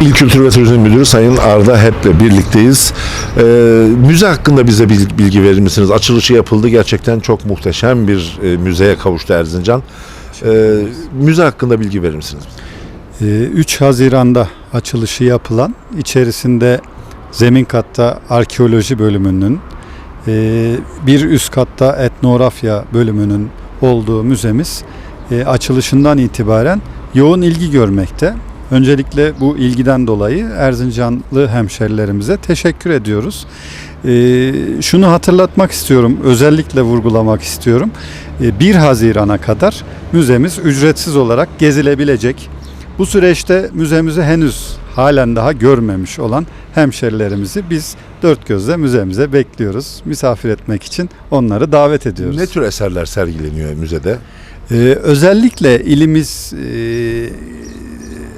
İl Kültür ve Turizm Müdürü Sayın Arda Hep'le birlikteyiz. Ee, müze hakkında bize bil- bilgi verir misiniz? Açılışı yapıldı. Gerçekten çok muhteşem bir e, müzeye kavuştu Erzincan. Ee, müze hakkında bilgi verir misiniz? Ee, 3 Haziran'da açılışı yapılan içerisinde zemin katta arkeoloji bölümünün e, bir üst katta etnografya bölümünün olduğu müzemiz e, açılışından itibaren yoğun ilgi görmekte. Öncelikle bu ilgiden dolayı Erzincanlı hemşerilerimize teşekkür ediyoruz. Ee, şunu hatırlatmak istiyorum, özellikle vurgulamak istiyorum. Ee, 1 Haziran'a kadar müzemiz ücretsiz olarak gezilebilecek. Bu süreçte müzemizi henüz halen daha görmemiş olan hemşerilerimizi biz dört gözle müzemize bekliyoruz. Misafir etmek için onları davet ediyoruz. Ne tür eserler sergileniyor müzede? Ee, özellikle ilimiz e,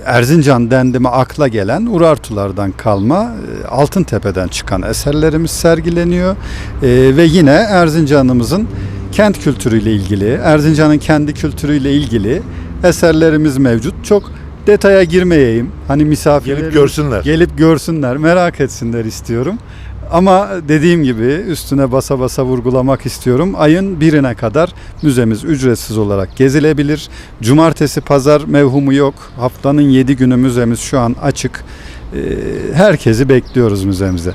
Erzincan dendime akla gelen Urartulardan kalma e, Altıntepe'den çıkan eserlerimiz sergileniyor E, ve yine Erzincan'ımızın kent kültürüyle ilgili, Erzincan'ın kendi kültürüyle ilgili eserlerimiz mevcut. Çok detaya girmeyeyim. Hani misafirler Gelip görsünler. gelip görsünler, merak etsinler istiyorum. Ama dediğim gibi üstüne basa basa vurgulamak istiyorum. Ayın birine kadar müzemiz ücretsiz olarak gezilebilir. Cumartesi, pazar mevhumu yok. Haftanın 7 günü müzemiz şu an açık. Ee, Herkesi bekliyoruz müzemize.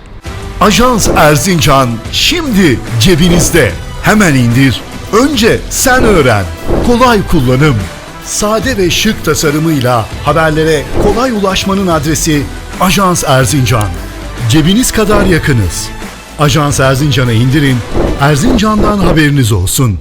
Ajans Erzincan şimdi cebinizde. Hemen indir. Önce sen öğren. Kolay kullanım. Sade ve şık tasarımıyla haberlere kolay ulaşmanın adresi Ajans Erzincan. Cebiniz kadar yakınız. Ajans Erzincan'ı indirin. Erzincan'dan haberiniz olsun.